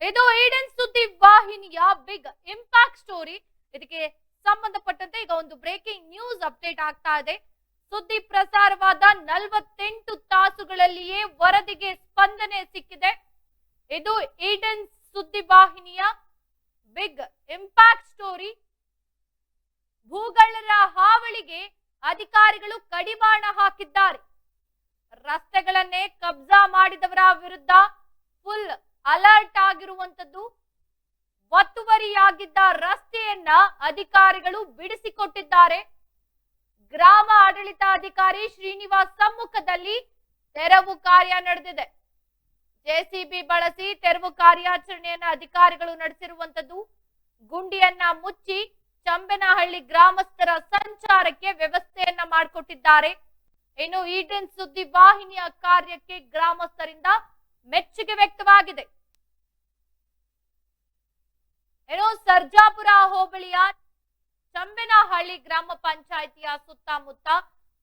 ಇದು ಈಡನ್ ಸುದ್ದಿ ವಾಹಿನಿಯ ಬಿಗ್ ಇಂಪ್ಯಾಕ್ಟ್ ಸ್ಟೋರಿ. ಇದಕ್ಕೆ ಸಂಬಂಧಪಟ್ಟಂತೆ ಈಗ ಒಂದು ಬ್ರೇಕಿಂಗ್ ನ್ಯೂಸ್ ಅಪ್ಡೇಟ್ ಆಗ್ತಾ ಇದೆ. ಸುದ್ದಿ ಪ್ರಸಾರವಾದ ನಲವತ್ತೆಂಟು ತಾಸುಗಳಲ್ಲಿಯೇ ವರದಿಗೆ ಸ್ಪಂದನೆ ಸಿಕ್ಕಿದೆ. ಇದು ಈಡನ್ ಸುದ್ದಿ ವಾಹಿನಿಯ ಬಿಗ್ ಇಂಪ್ಯಾಕ್ಟ್ ಸ್ಟೋರಿ. ಭೂಗಳ್ಳರ ಹಾವಳಿಗೆ ಅಧಿಕಾರಿಗಳು ಕಡಿವಾಣ ಹಾಕಿದ್ದಾರೆ. ರಸ್ತೆಗಳನ್ನೇ ಕಬ್ಜಾ ಮಾಡಿದವರ ವಿರುದ್ಧ ಫುಲ್ ಅಲರ್ಟ್ ಆಗಿರುವಂತದ್ದು ಒತ್ತುವರಿಯಾಗಿದ್ದ ರಸ್ತೆಯನ್ನ ಅಧಿಕಾರಿಗಳು ಬಿಡಿಸಿಕೊಟ್ಟಿದ್ದಾರೆ. ಗ್ರಾಮ ಆಡಳಿತಾಧಿಕಾರಿ ಶ್ರೀನಿವಾಸ್ ಸಮ್ಮುಖದಲ್ಲಿ ತೆರವು ಕಾರ್ಯ ನಡೆದಿದೆ. ಜೆಸಿಬಿ ಬಳಸಿ ತೆರವು ಕಾರ್ಯಾಚರಣೆಯನ್ನ ಅಧಿಕಾರಿಗಳು ನಡೆಸಿರುವಂತದ್ದು ಗುಂಡಿಯನ್ನ ಮುಚ್ಚಿ ಚಂಬನಹಳ್ಳಿ ಗ್ರಾಮಸ್ಥರ ಸಂಚಾರಕ್ಕೆ ವ್ಯವಸ್ಥೆಯನ್ನ ಮಾಡಿಕೊಟ್ಟಿದ್ದಾರೆ. ಇನ್ನು ಈಡನ್ ಸುದ್ದಿ ವಾಹಿನಿಯ ಕಾರ್ಯಕ್ಕೆ ಗ್ರಾಮಸ್ಥರಿಂದ ಮೆಚ್ಚುಗೆ ವ್ಯಕ್ತವಾಗಿದೆ. ಏನು ಸರ್ಜಾಪುರ ಹೋಬಳಿಯ ಚಂಬೆನಹಳ್ಳಿ ಗ್ರಾಮ ಪಂಚಾಯಿತಿಯ ಸುತ್ತಮುತ್ತ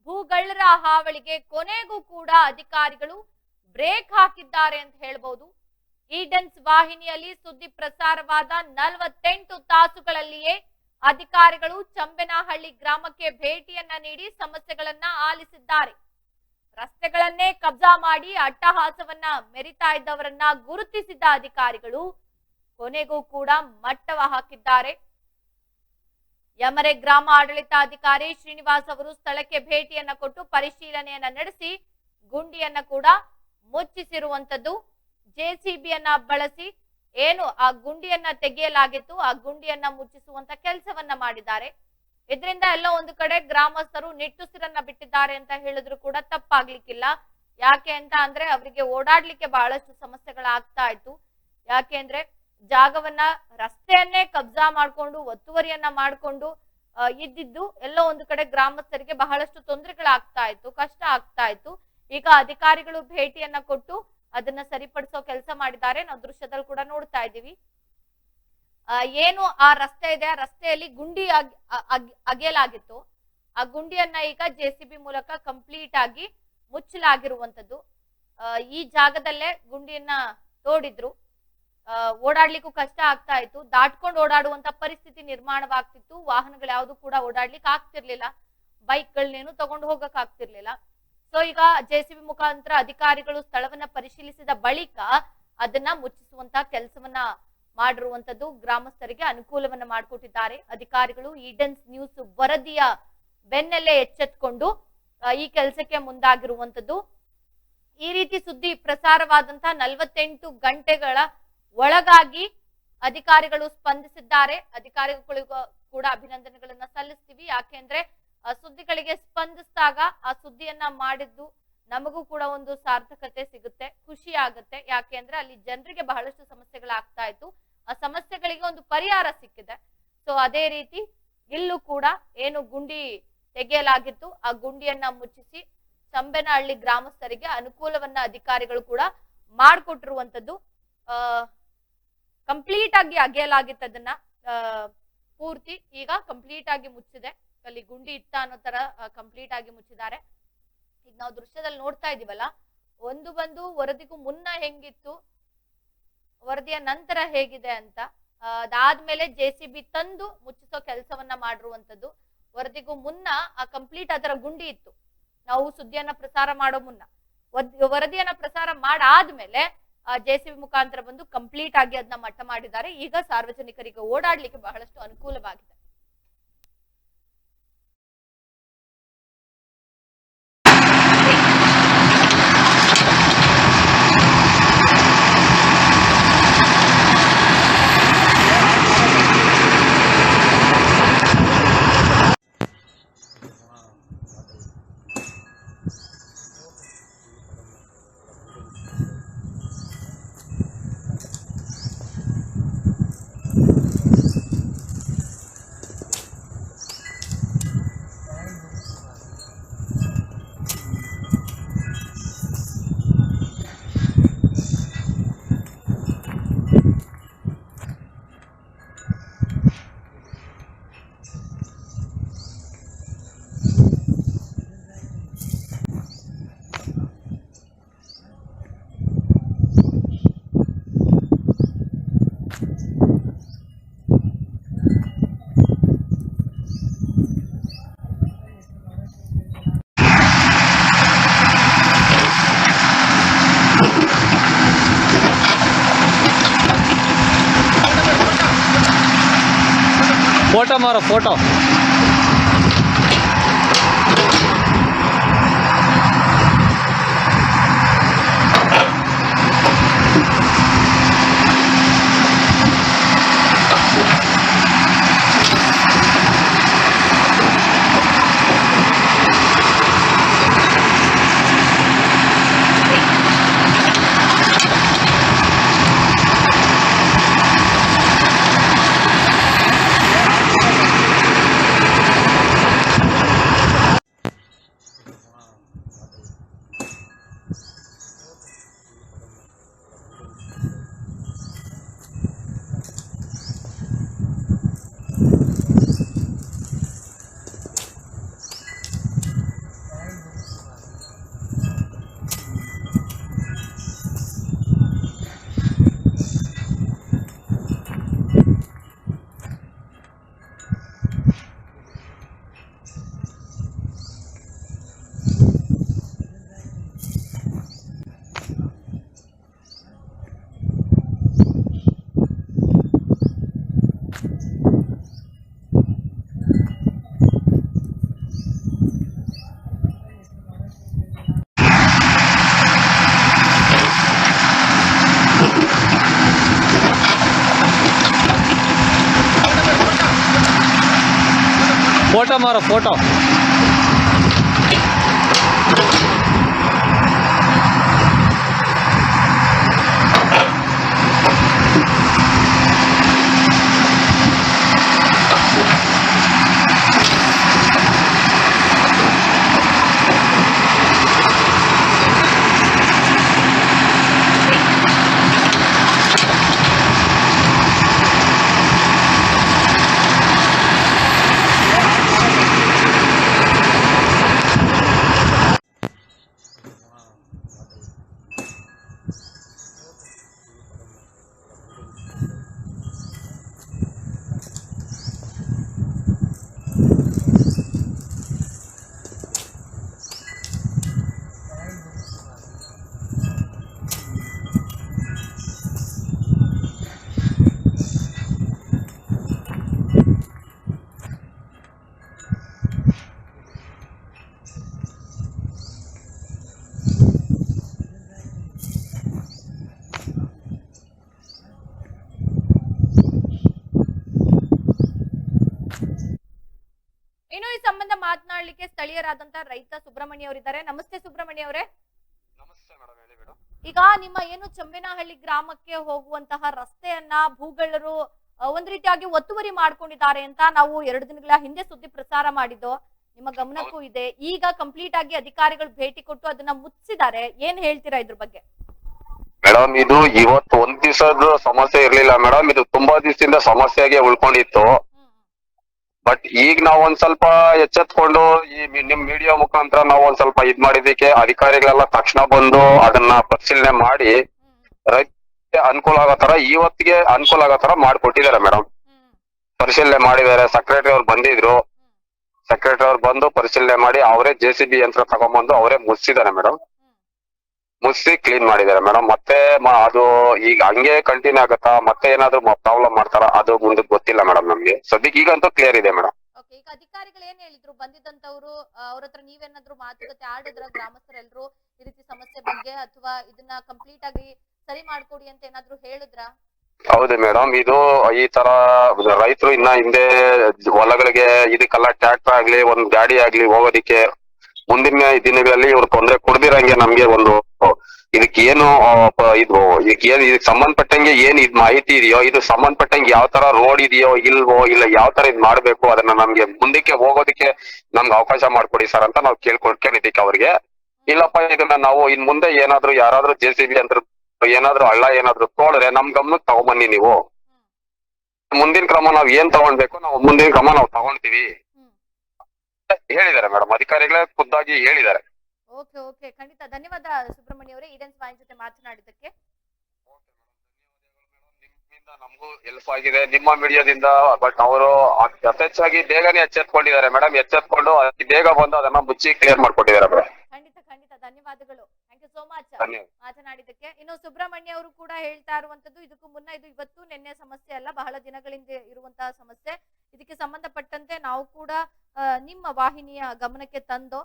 ಭೂಗಳ್ಳರ ಹಾವಳಿಗೆ ಕೊನೆಗೂ ಕೂಡ ಅಧಿಕಾರಿಗಳು ಬ್ರೇಕ್ ಹಾಕಿದ್ದಾರೆ ಅಂತ ಹೇಳ್ಬಹುದು ಈಡನ್ಸ್ ವಾಹಿನಿಯಲ್ಲಿ ಸುದ್ದಿ ಪ್ರಸಾರವಾದ ನಲವತ್ತೆಂಟು ತಾಸುಗಳಲ್ಲಿಯೇ ಅಧಿಕಾರಿಗಳು ಚಂಬೆನಹಳ್ಳಿ ಗ್ರಾಮಕ್ಕೆ ಭೇಟಿಯನ್ನ ನೀಡಿ ಸಮಸ್ಯೆಗಳನ್ನ ಆಲಿಸಿದ್ದಾರೆ. ರಸ್ತೆಗಳನ್ನೇ ಕಬ್ಜಾ ಮಾಡಿ ಅಟ್ಟಹಾಸವನ್ನ ಮೆರಿತಾ ಇದ್ದವರನ್ನ ಗುರುತಿಸಿದ ಅಧಿಕಾರಿಗಳು ಕೊನೆಗೂ ಕೂಡ ಮಟ್ಟವ ಹಾಕಿದ್ದಾರೆ. ಯಮರೆ ಗ್ರಾಮ ಆಡಳಿತಾಧಿಕಾರಿ ಶ್ರೀನಿವಾಸ್ ಅವರು ಸ್ಥಳಕ್ಕೆ ಭೇಟಿಯನ್ನ ಕೊಟ್ಟು ಪರಿಶೀಲನೆಯನ್ನ ನಡೆಸಿ ಗುಂಡಿಯನ್ನ ಕೂಡ ಮುಚ್ಚಿಸಿರುವಂತದ್ದು. ಜೆಸಿಬಿಯನ್ನ ಬಳಸಿ ಏನು ಆ ಗುಂಡಿಯನ್ನ ತೆಗೆಯಲಾಗಿತ್ತು, ಆ ಗುಂಡಿಯನ್ನ ಮುಚ್ಚಿಸುವಂತ ಕೆಲಸವನ್ನ ಮಾಡಿದ್ದಾರೆ. ಇದರಿಂದ ಎಲ್ಲ ಒಂದು ಕಡೆ ಗ್ರಾಮಸ್ಥರು ನಿಟ್ಟುಸಿರನ್ನ ಬಿಟ್ಟಿದ್ದಾರೆ ಅಂತ ಹೇಳಿದ್ರು ಕೂಡ ತಪ್ಪಾಗ್ಲಿಕ್ಕಿಲ್ಲ. ಯಾಕೆ ಅಂತ ಅಂದ್ರೆ ಅವರಿಗೆ ಓಡಾಡ್ಲಿಕ್ಕೆ ಬಹಳಷ್ಟು ಸಮಸ್ಯೆಗಳಾಗ್ತಾ ಇತ್ತು. ಯಾಕೆ ಅಂದ್ರೆ ಜಾಗವನ್ನ ರಸ್ತೆಯನ್ನೇ ಕಬ್ಜಾ ಮಾಡ್ಕೊಂಡು, ಒತ್ತುವರಿಯನ್ನ ಮಾಡ್ಕೊಂಡು ಇದ್ದಿದ್ದು ಎಲ್ಲ ಒಂದು ಕಡೆ ಗ್ರಾಮಸ್ಥರಿಗೆ ಬಹಳಷ್ಟು ತೊಂದರೆಗಳಾಗ್ತಾ ಇತ್ತು, ಕಷ್ಟ ಆಗ್ತಾ ಇತ್ತು. ಈಗ ಅಧಿಕಾರಿಗಳು ಭೇಟಿಯನ್ನ ಕೊಟ್ಟು ಅದನ್ನ ಸರಿಪಡಿಸೋ ಕೆಲಸ ಮಾಡಿದ್ದಾರೆ ನಾವು ದೃಶ್ಯದಲ್ಲಿ ಕೂಡ ನೋಡ್ತಾ ಇದ್ದೀವಿ. ಏನು ಆ ರಸ್ತೆ ಇದೆ, ಆ ರಸ್ತೆಯಲ್ಲಿ ಗುಂಡಿ ಅಗೆಯಲಾಗಿತ್ತು. ಆ ಗುಂಡಿಯನ್ನ ಈಗ ಜೆ ಮೂಲಕ ಕಂಪ್ಲೀಟ್ ಆಗಿ ಮುಚ್ಚಲಾಗಿರುವಂತದ್ದು ಈ ಜಾಗದಲ್ಲೇ ಗುಂಡಿಯನ್ನ ತೋಡಿದ್ರು. ಓಡಾಡ್ಲಿಕ್ಕೂ ಕಷ್ಟ ಆಗ್ತಾ ಇತ್ತು. ದಾಟ್ಕೊಂಡು ಓಡಾಡುವಂತ ಪರಿಸ್ಥಿತಿ ನಿರ್ಮಾಣವಾಗ್ತಿತ್ತು. ವಾಹನಗಳು ಯಾವ್ದು ಕೂಡ ಓಡಾಡ್ಲಿಕ್ಕೆ ಆಗ್ತಿರ್ಲಿಲ್ಲ. ಬೈಕ್ಗಳನ್ನೇನು ತಗೊಂಡು ಹೋಗಕ್ ಆಗ್ತಿರ್ಲಿಲ್ಲ. ಸೊ ಈಗ ಜೆಸಿಬಿ ಮುಖಾಂತರ ಅಧಿಕಾರಿಗಳು ಸ್ಥಳವನ್ನ ಪರಿಶೀಲಿಸಿದ ಬಳಿಕ ಅದನ್ನ ಮುಚ್ಚಿಸುವಂತ ಕೆಲಸವನ್ನ ಮಾಡಿರುವಂತದ್ದು ಗ್ರಾಮಸ್ಥರಿಗೆ ಅನುಕೂಲವನ್ನ ಮಾಡಿಕೊಟ್ಟಿದ್ದಾರೆ. ಅಧಿಕಾರಿಗಳು ಈಡನ್ಸ್ ನ್ಯೂಸ್ ವರದಿಯ ಬೆನ್ನಲ್ಲೇ ಎಚ್ಚೆತ್ಕೊಂಡು ಈ ಕೆಲಸಕ್ಕೆ ಮುಂದಾಗಿರುವಂತದ್ದು. ಈ ರೀತಿ ಸುದ್ದಿ ಪ್ರಸಾರವಾದಂತಹ ನಲವತ್ತೆಂಟು ಗಂಟೆಗಳ ಒಳಗಾಗಿ ಅಧಿಕಾರಿಗಳು ಸ್ಪಂದಿಸಿದ್ದಾರೆ. ಅಧಿಕಾರಿಗಳಿಗೂ ಕೂಡ ಅಭಿನಂದನೆಗಳನ್ನ ಸಲ್ಲಿಸ್ತೀವಿ. ಯಾಕೆಂದ್ರೆ ಸುದ್ದಿಗಳಿಗೆ ಸ್ಪಂದಿಸಿದಾಗ ಆ ಸುದ್ದಿಯನ್ನ ಮಾಡಿದ್ದು ನಮಗೂ ಕೂಡ ಒಂದು ಸಾರ್ಥಕತೆ ಸಿಗುತ್ತೆ, ಖುಷಿ ಆಗುತ್ತೆ. ಯಾಕೆಂದ್ರೆ ಅಲ್ಲಿ ಜನರಿಗೆ ಬಹಳಷ್ಟು ಸಮಸ್ಯೆಗಳಾಗ್ತಾ ಇತ್ತು. ಆ ಸಮಸ್ಯೆಗಳಿಗೆ ಒಂದು ಪರಿಹಾರ ಸಿಕ್ಕಿದೆ. ಸೊ ಅದೇ ರೀತಿ ಇಲ್ಲೂ ಕೂಡ ಏನು ಗುಂಡಿ ತೆಗೆಯಲಾಗಿತ್ತು. ಆ ಗುಂಡಿಯನ್ನ ಮುಚ್ಚಿಸಿ ಚಂಬನಹಳ್ಳಿ ಗ್ರಾಮಸ್ಥರಿಗೆ ಅನುಕೂಲವನ್ನ ಅಧಿಕಾರಿಗಳು ಕೂಡ ಮಾಡಿಕೊಟ್ಟಿರುವಂತದ್ದು ಆ ಕಂಪ್ಲೀಟ್ ಆಗಿ ಅಗೆಯಲಾಗಿತ್ತು ಅದನ್ನ ಪೂರ್ತಿ ಈಗ ಕಂಪ್ಲೀಟ್ ಆಗಿ ಮುಚ್ಚಿದೆ. ಅಲ್ಲಿ ಗುಂಡಿ ಇತ್ತ ಅನ್ನೋ ತರ ಕಂಪ್ಲೀಟ್ ಆಗಿ ಮುಚ್ಚಿದ್ದಾರೆ. ಈಗ ನಾವು ದೃಶ್ಯದಲ್ಲಿ ನೋಡ್ತಾ ಇದೀವಲ್ಲ, ಒಂದು ಬಂದು ವರದಿಗೂ ಮುನ್ನ ಹೆಂಗಿತ್ತು, ವರದಿಯ ನಂತರ ಹೇಗಿದೆ ಅಂತ ಅದಾದ್ಮೇಲೆ ಜೆ ಸಿ ಬಿ ತಂದು ಮುಚ್ಚಿಸೋ ಕೆಲಸವನ್ನ ಮಾಡಿರುವಂತದ್ದು, ವರದಿಗೂ ಮುನ್ನ ಆ ಕಂಪ್ಲೀಟ್ ಅದರ ಗುಂಡಿ ಇತ್ತು. ನಾವು ಸುದ್ದಿಯನ್ನ ಪ್ರಸಾರ ಮಾಡೋ ಮುನ್ನ. ವರದಿಯನ್ನ ಪ್ರಸಾರ ಮಾಡಾದ್ಮೇಲೆ ಜೆ ಸಿ ಬಿ ಮುಖಾಂತರ ಬಂದು ಕಂಪ್ಲೀಟ್ ಆಗಿ ಅದನ್ನ ಮಟ್ಟ ಮಾಡಿದ್ದಾರೆ. ಈಗ ಸಾರ್ವಜನಿಕರಿಗೆ ಓಡಾಡ್ಲಿಕ್ಕೆ ಬಹಳಷ್ಟು ಅನುಕೂಲವಾಗಿದೆ. ફોટો મારો ફોટો. ಫೋಟೋ ಮಾರೋ ಫೋಟೋ ಮಾತನಾಡ್ಲಿಕ್ಕೆ ಸ್ಥಳೀಯರಾದಂತ ರೈತ ಸುಬ್ರಹ್ಮಣ್ಯ ಅವರಿದ್ದಾರೆ. ನಮಸ್ತೆ ಸುಬ್ರಹ್ಮಣ್ಯ ಅವರೇ. ನಮಸ್ತೆ ಮೇಡಮ್ ಹೇಳಿ ಮೇಡಮ್ ಈಗ ನಿಮ್ಮ ಏನು ಚಂಬೇನಹಳ್ಳಿ ಗ್ರಾಮಕ್ಕೆ ಹೋಗುವಂತಹ ರಸ್ತೆಯನ್ನ ಭೂಗಳರು ಒಂದ್ ರೀತಿಯಾಗಿ ಒತ್ತುವರಿ ಮಾಡ್ಕೊಂಡಿದ್ದಾರೆ ಅಂತ ನಾವು ಎರಡು ದಿನಗಳ ಹಿಂದೆ ಸುದ್ದಿ ಪ್ರಸಾರ ಮಾಡಿದ್ದು. ನಿಮ್ಮ ಗಮನಕ್ಕೂ ಇದೆ. ಈಗ ಕಂಪ್ಲೀಟ್ ಆಗಿ ಅಧಿಕಾರಿಗಳು ಭೇಟಿ ಕೊಟ್ಟು ಅದನ್ನ ಮುಚ್ಚಿದ್ದಾರೆ ಏನ್ ಹೇಳ್ತೀರಾ ಇದ್ರ ಬಗ್ಗೆ? ಮೇಡಮ್ ಇದು ಇವತ್ತು ಒಂದ್ ದಿವಸದ ಸಮಸ್ಯೆ ಇರ್ಲಿಲ್ಲ. ಮೇಡಮ್ ಇದು ತುಂಬಾ ದಿವಸದಿಂದ ಸಮಸ್ಯೆಗೆ ಉಳ್ಕೊಂಡಿತ್ತು. ಬಟ್ ಈಗ ನಾವ್ ಒಂದ್ ಸ್ವಲ್ಪ ಎಚ್ಚೆತ್ಕೊಂಡು ಈ ನಿಮ್ ಮೀಡಿಯಾ ಮುಖಾಂತರ ನಾವು ಒಂದ್ ಸ್ವಲ್ಪ ಇದ್ ಮಾಡಿದಕ್ಕೆ ಅಧಿಕಾರಿಗಳೆಲ್ಲ ತಕ್ಷಣ ಬಂದು ಅದನ್ನ ಪರಿಶೀಲನೆ ಮಾಡಿ ರೈತ ಅನುಕೂಲ ಆಗೋ ತರ ಇವತ್ತಿಗೆ ಅನುಕೂಲ ಆಗೋ ತರ ಮಾಡ್ಕೊಟ್ಟಿದ್ದಾರೆ ಮೇಡಮ್. ಪರಿಶೀಲನೆ ಮಾಡಿದ್ದಾರೆ ಸೆಕ್ರೆಟರಿ ಅವ್ರು ಬಂದಿದ್ರು. ಸೆಕ್ರೆಟರಿ ಅವ್ರು ಬಂದು ಪರಿಶೀಲನೆ ಮಾಡಿ ಅವರೇ ಜೆ ಸಿ ಬಿ ಯಂತ್ರ ತಗೊಂಡ್ಬಂದು ಅವರೇ ಮುಚ್ಚಿದ್ದಾರೆ ಮೇಡಮ್. ಮುಚ್ಚಿ ಕ್ಲೀನ್ ಮಾಡಿದ್ದಾರೆ ಮೇಡಮ್ ಮತ್ತೆ ಅದು ಈಗ ಹಂಗೆ ಕಂಟಿನ್ಯೂ ಆಗತ್ತಾ? ಮತ್ತೆ ಏನಾದ್ರು ಪ್ರಾಬ್ಲಮ್ ಮಾಡ್ತಾರ? ಅದು ಮುಂದಕ್ಕೆ ಗೊತ್ತಿಲ್ಲ ಮೇಡಮ್ ನಮ್ಗೆ. ಸದ್ಯಕ್ಕೆ ಈಗಂತೂ ಕ್ಲಿಯರ್ ಇದೆ ಮೇಡಮ್ ಓಕೆ ಈಗ ಅಧಿಕಾರಿಗಳು ಏನ್ ಹೇಳಿದ್ರು? ಬಂದಿದ್ದಂತವ್ರು ಅವ್ರ ಹತ್ರ ನೀವೇನಾದ್ರೂ ಮಾತುಕತೆ ಆಡಿದ್ರ ಗ್ರಾಮಸ್ಥರೆಲ್ಲರೂ ಈ ರೀತಿ ಸಮಸ್ಯೆ ಬಗ್ಗೆ ಅಥವಾ ಇದನ್ನ ಕಂಪ್ಲೀಟ್ ಆಗಿ ಸರಿ ಮಾಡ್ಕೊಡಿ ಅಂತ ಏನಾದ್ರು ಹೇಳಿದ್ರ? ಹೌದು ಮೇಡಮ್ ಇದು ಈ ತರ ರೈತರು ಇನ್ನ ಹಿಂದೆ ಹೊಲಗಳಿಗೆ ಇದಕ್ಕೆಲ್ಲ ಟ್ರ್ಯಾಕ್ಟರ್ ಆಗ್ಲಿ ಒಂದ್ ಗಾಡಿ ಆಗ್ಲಿ ಹೋಗೋದಿಕ್ಕೆ ಮುಂದಿನ ದಿನಗಳಲ್ಲಿ ಇವ್ರು ತೊಂದರೆ ಕೊಡ್ದಿರಂಗೆ ನಮ್ಗೆ ಒಂದು ಇದಕ್ಕೆ ಏನು ಇದು, ಇದಕ್ಕೆ ಇದಕ್ಕೆ ಸಂಬಂಧಪಟ್ಟಂಗೆ ಏನ್ ಇದ್ ಮಾಹಿತಿ ಇದೆಯೋ, ಇದು ಸಂಬಂಧಪಟ್ಟಂಗೆ ಯಾವ ತರ ರೋಡ್ ಇದೆಯೋ, ಇಲ್ವೋ, ಇಲ್ಲ ಯಾವ ತರ ಇದ್ ಮಾಡ್ಬೇಕು, ಅದನ್ನ ನಮ್ಗೆ ಮುಂದಕ್ಕೆ ಹೋಗೋದಕ್ಕೆ ನಮ್ಗೆ ಅವಕಾಶ ಮಾಡ್ಕೊಡಿ ಸರ್ ಅಂತ ನಾವು ಕೇಳ್ಕೊಳ್ಕೊಂಡಿದ್ದಕ್ಕೆ ಅವ್ರಿಗೆ. ಇಲ್ಲಪ್ಪ, ಇದನ್ನ ನಾವು ಇನ್ ಮುಂದೆ ಏನಾದ್ರು ಯಾರಾದ್ರೂ ಜೆ ಸಿ ಬಿ ಅಂತ ಏನಾದ್ರು ಹಳ್ಳ ಏನಾದ್ರು ತೋಳ್ರೆ ನಮ್ ಗಮನಕ್ಕೆ ತಗೊಂಬನ್ನಿ ನೀವು. ಮುಂದಿನ ಕ್ರಮ ನಾವ್ ಏನ್ ತಗೊಂಡ್ಬೇಕು, ನಾವು ಮುಂದಿನ ಕ್ರಮ ನಾವು ತಗೊಂತೀವಿ ಹೇಳಿದ್ದಾರೆ ಮೇಡಮ್, ಅಧಿಕಾರಿಗಳೇ ಖುದ್ದಾಗಿ ಹೇಳಿದ್ದಾರೆ. Okay okay. ಖಂಡಿತ. ಧನ್ಯವಾದ ಸುಬ್ರಹ್ಮಣ್ಯ ಅವರೇ ಈಡನ್ ಸ್ವಾಮಿ ಜೊತೆ ಮಾತನಾಡಿದ್ದಕ್ಕೆ. ನಮಗೂ ಹೆಲ್ಪ್ ಆಗಿದೆ. ನಿಮ್ಮ ಮೀಡಿಯಾದಿಂದ ಬಟ್ ಅವರು ಯಥೇಚ್ಛಾಗಿ ಬೇಗನೆ ಎಚ್ಚೆತ್ಕೊಂಡಿದ್ದಾರೆ ಮೇಡಮ್. ಎಚ್ಚೆತ್ಕೊಂಡು ಅತಿ ಬೇಗ ಬಂದು ಅದನ್ನ ಮುಚ್ಚಿ ಕ್ಲಿಯರ್ ಮಾಡ್ಕೊಟ್ಟಿದ್ದಾರೆ ಮೇಡಮ್. ಖಂಡಿತ ಖಂಡಿತ. ಧನ್ಯವಾದಗಳು. ಥ್ಯಾಂಕ್ ಯು ಸೋ ಮಚ್ ಮಾತನಾಡಿದ್ದಕ್ಕೆ. ಇನ್ನು ಸುಬ್ರಹ್ಮಣ್ಯ ಅವರು ಕೂಡ ಹೇಳ್ತಾ ಇರುವಂತದ್ದು ಇದಕ್ಕೂ ಮುನ್ನ ಇದು ಇವತ್ತು ನಿನ್ನೆ ಸಮಸ್ಯೆ ಅಲ್ಲ ಬಹಳ ದಿನಗಳಿಂದ ಇರುವಂತಹ ಸಮಸ್ಯೆ. ಇದಕ್ಕೆ ಸಂಬಂಧಪಟ್ಟಂತೆ ನಾವು ಕೂಡ ನಿಮ್ಮ ವಾಹಿನಿಯ ಗಮನಕ್ಕೆ ತಂದು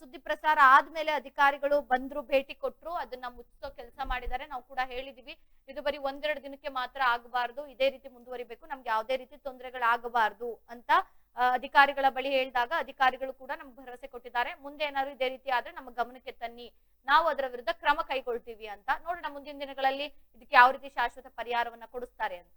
ಸುದ್ದಿ ಪ್ರಸಾರ ಆದ್ಮೇಲೆ ಅಧಿಕಾರಿಗಳು ಬಂದ್ರು, ಭೇಟಿ ಕೊಟ್ರು, ಅದನ್ನ ಮುಚ್ಚೋ ಕೆಲಸ ಮಾಡಿದ್ದಾರೆ ನಾವು ಕೂಡ ಹೇಳಿದೀವಿ, ಇದು ಬರೀ ಒಂದೆರಡು ದಿನಕ್ಕೆ ಮಾತ್ರ ಆಗಬಾರ್ದು, ಇದೇ ರೀತಿ ಮುಂದುವರಿಬೇಕು, ನಮ್ಗೆ ಯಾವುದೇ ರೀತಿ ತೊಂದರೆಗಳಾಗಬಾರ್ದು ಅಂತ ಅಧಿಕಾರಿಗಳ ಬಳಿ ಹೇಳಿದಾಗ ಅಧಿಕಾರಿಗಳು ಕೂಡ ನಮ್ಗೆ ಭರವಸೆ ಕೊಟ್ಟಿದ್ದಾರೆ. ಮುಂದೆ ಏನಾದ್ರು ಇದೇ ರೀತಿ ಆದ್ರೆ ನಮ್ಮ ಗಮನಕ್ಕೆ ತನ್ನಿ, ನಾವು ಅದರ ವಿರುದ್ಧ ಕ್ರಮ ಕೈಗೊಳ್ತೀವಿ ಅಂತ. ನೋಡೋಣ ಮುಂದಿನ ದಿನಗಳಲ್ಲಿ ಇದಕ್ಕೆ ಯಾವ ರೀತಿ ಶಾಶ್ವತ ಪರಿಹಾರವನ್ನ ಕೊಡಿಸ್ತಾರೆ ಅಂತ.